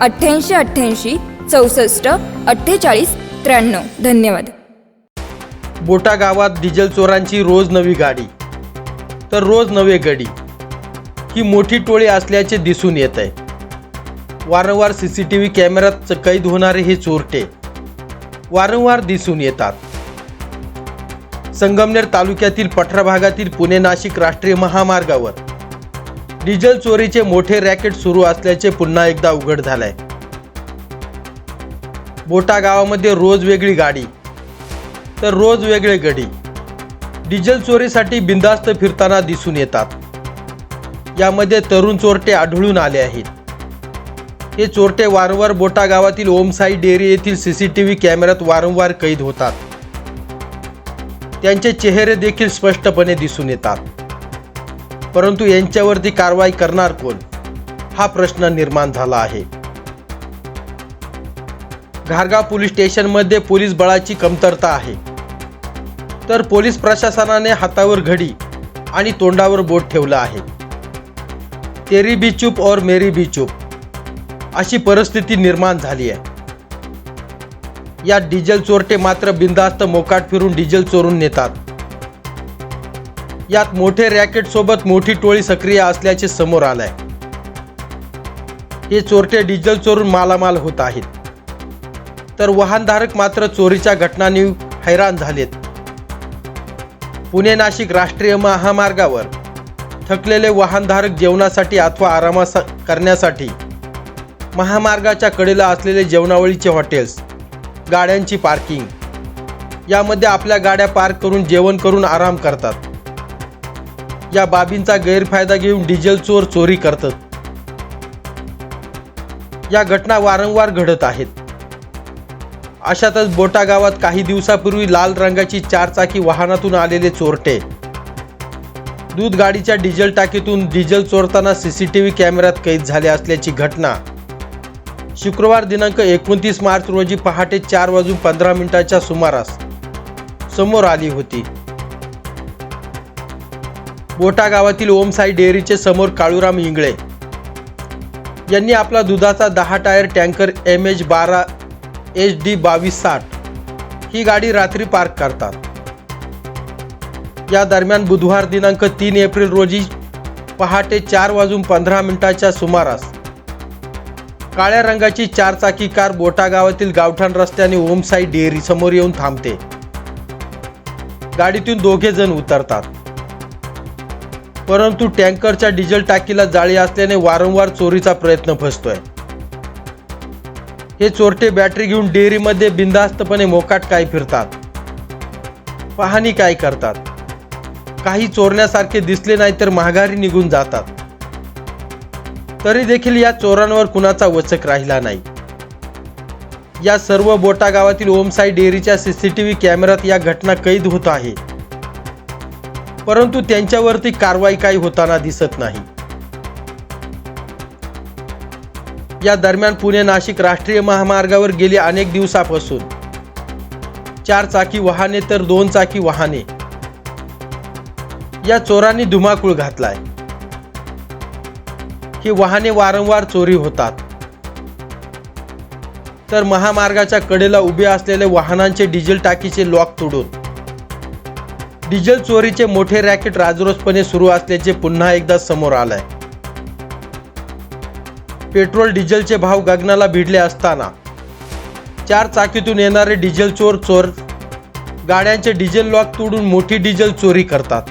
अठ्ठ्याऐंशी अठ्ठ्याऐंशी चौसष्ट अठ्ठेचाळीस त्र्याण्णव. धन्यवाद. बोटा गावात डिझेल चोरांची रोज नवी गाडी. तर रोज नवे गडी. ही मोठी टोळी असल्याचे दिसून येत आहे. वारंवार सी सी टी व्ही कॅमेऱ्यात कैद होणारे हे चोरटे वारंवार दिसून येतात. संगमनेर तालुक्यातील पठरा भागातील पुणे नाशिक राष्ट्रीय महामार्गावर डिझेल चोरीचे मोठे रॅकेट सुरू असल्याचे पुन्हा एकदा उघड झालंय. बोटा गावामध्ये रोज वेगळी गाडी तर रोज वेगळे गडी. डिझेल चोरीसाठी बिंदास्त फिरताना दिसून येतात. यामध्ये तरुण चोरटे आढळून आले आहेत. हे चोरटे वारंवार बोटा गावातील ओमसाई डेअरी येथील सी सी टी व्ही कॅमेऱ्यात वारंवार कैद होतात. त्यांचे चेहरे देखील स्पष्टपणे दिसून येतात. परंतु यांच्यावरती कारवाई करणार कोण? हा प्रश्न निर्माण झाला आहे. घारगाव पोलीस स्टेशनमध्ये पोलीस बळाची कमतरता आहे. तर पोलीस प्रशासनाने हातावर घडी आणि तोंडावर बोट ठेवलं आहे. तेरी बी चूप और मेरी बी चूप. अशी परिस्थिती निर्माण झाली आहे. या डिझेल चोरटे मात्र बिंदास्त मोकाट फिरून डिझेल चोरून नेतात. यात मोठे रॅकेट सोबत मोठी टोळी सक्रिय असल्याचे समोर आलंय. हे चोरटे डिझेल चोरून मालामाल होत आहेत. तर वाहनधारक मात्र चोरीच्या घटनांनी हैराण झालेत. पुणे नाशिक राष्ट्रीय महामार्गावर थकलेले वाहनधारक जेवणासाठी अथवा आरामा करण्यासाठी महामार्गाच्या कडेला असलेले जेवणावळीचे हॉटेल्स गाड्यांची पार्किंग यामध्ये आपल्या गाड्या पार्क करून जेवण करून आराम करतात. या बाबींचा गैरफायदा घेऊन डिझेल चोर चोरी करतात. या घटना वारंवार घडत आहेत. अशातच बोटा गावात काही दिवसापूर्वी लाल रंगाची चारचाकी वाहनातून आलेले चोरटे. दूध गाडीच्या डिझेल टाकीतून डिझेल चोरताना सीसीटीव्ही कॅमेऱ्यात कैद झाले असल्याची घटना. शुक्रवार दिनांक एकोणतीस मार्च रोजी पहाटे चार वाजून पंधरा मिनिटाच्या सुमारास समोर आली होती. बोटा गावातील ओमसाई डेअरीचे समोर काळूराम इंगळे. यांनी आपला दुधाचा दहा टायर टँकर एम एच बारा एच डी बावीस साठ ही गाडी रात्री पार्क करतात. या दरम्यान बुधवार दिनांक तीन एप्रिल रोजी पहाटे चार वाजून पंधरा मिनिटाच्या सुमारास काळ्या रंगाची चारचाकी कार बोटा गावातील गावठाण रस्त्याने ओमसाई डेअरी समोर येऊन थांबते. गाडीतून दोघे जण उतरतात. परंतु टँकरच्या डिझेल टाकीला जाळी असल्याने वारंवार चोरीचा प्रयत्न फसतोय. हे चोरटे बॅटरी घेऊन डेअरीमध्ये बिंदास्तपणे मोकाट काय फिरतात? पाहणी काय करतात? काही चोरण्यासारखे दिसले नाही तर महागारी निघून जातात. तरी देखील या चोरांवर कुणाचा वचक राहिला नाही. या सर्व बोटा गावातील ओमसाई डेअरीच्या सीसीटीव्ही कॅमेऱ्यात या घटना कैद होत आहे. परंतु त्यांच्यावरती कारवाई काही होताना दिसत नाही. या दरम्यान पुणे नाशिक राष्ट्रीय महामार्गावर गेली अनेक दिवसापासून चार चाकी वाहने तर दोन चाकी वाहने. या चोरांनी धुमाकूळ घातलाय. ही वाहने वारंवार चोरी होतात. तर महामार्गाच्या कडेला उभे असलेले वाहनांचे डिझेल टाकीचे लॉक तोडून डिझेल चोरीचे मोठे रॅकेट राजरोसपणे सुरू असल्याचे पुन्हा एकदा समोर आलंय. पेट्रोल डिझेलचे भाव गगनाला भिडले असताना चार चाकीतून येणारे डिझेल चोर चोर गाड्यांचे डिझेल लॉक तोडून मोठी डिझेल चोरी करतात.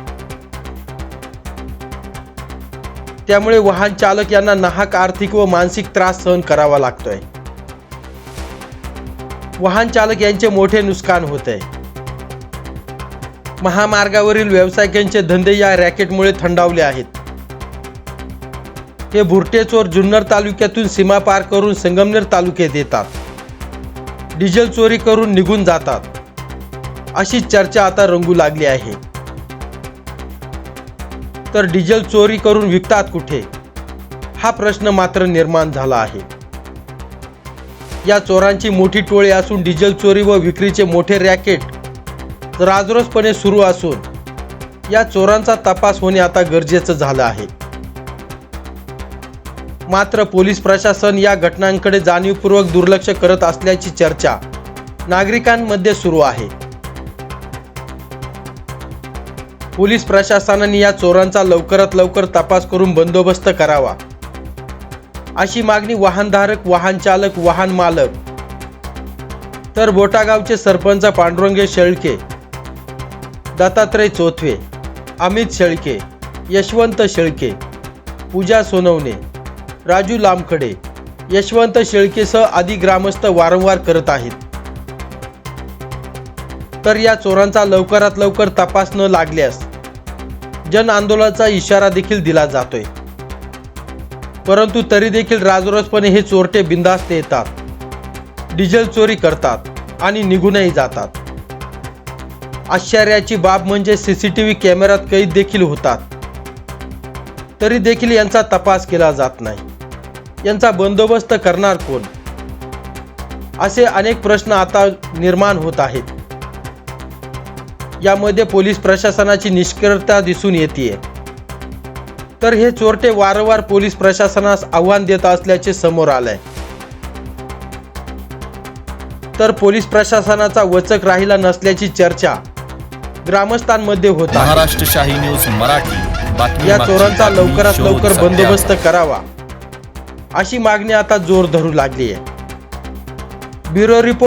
त्यामुळे वाहन चालक यांना नाहक आर्थिक व मानसिक त्रास सहन करावा लागतोय. वाहन चालक यांचे मोठे नुकसान होत आहे महामार्गावरील व्यावसायिकांचे धंदे या रॅकेटमुळे थंडावले आहेत. हे भुरटे चोर जुन्नर तालुक्यातून सीमा पार करून संगमनेर तालुक्यात येतात. डिझेल चोरी करून निघून जातात. अशी चर्चा आता रंगू लागली आहे. तर डिझेल चोरी करून विकतात कुठे? हा प्रश्न मात्र निर्माण झाला आहे. या चोरांची मोठी टोळी असून डिझेल चोरी व विक्रीचे मोठे रॅकेट राजरोसपणे सुरू असून या चोरांचा तपास होणे आता गरजेचं झालं आहे. मात्र पोलीस प्रशासन या घटनांकडे जाणीवपूर्वक दुर्लक्ष करत असल्याची चर्चा नागरिकांमध्ये सुरू आहे. पोलीस प्रशासनाने या चोरांचा लवकरात लवकर तपास करून बंदोबस्त करावा. अशी मागणी वाहनधारक वाहन चालक वाहन मालक तर बोटागावचे सरपंच पांडुरंगे शेळके दत्तात्रय चोथवे अमित शेळके यशवंत शेळके पूजा सोनवणे राजू लामखडे यशवंत शेळकेसह आदी ग्रामस्थ वारंवार करत आहेत. तर या चोरांचा लवकरात लवकर तपास न लागल्यास जन आंदोलनाचा इशारा देखील दिला जातोय. परंतु तरी देखील राजरोसपणे हे चोरटे बिंदास्त येतात. डिझेल चोरी करतात आणि निघूनही जातात. आश्चर्याची बाब म्हणजे सीसीटीव्ही कॅमेऱ्यात कैद देखील होतात. तरी देखील यांचा तपास केला जात नाही. यांचा बंदोबस्त करणार कोण? असे अनेक प्रश्न आता निर्माण होत आहेत. यामध्ये पोलीस प्रशासनाची निष्क्रियता दिसून येते तर हे चोरटे वारंवार पोलीस प्रशासनास आव्हान देत असल्याचे समोर आलंय. तर पोलीस प्रशासनाचा वचक राहिला नसल्याची चर्चा ग्रामस्थांमध्ये होत महाराष्ट्र शाही न्यूज मराठी या चोरांचा लवकरात लवकर बंदोबस्त करावा. अशी मागणी आता जोर धरू लागली आहे. Bureau report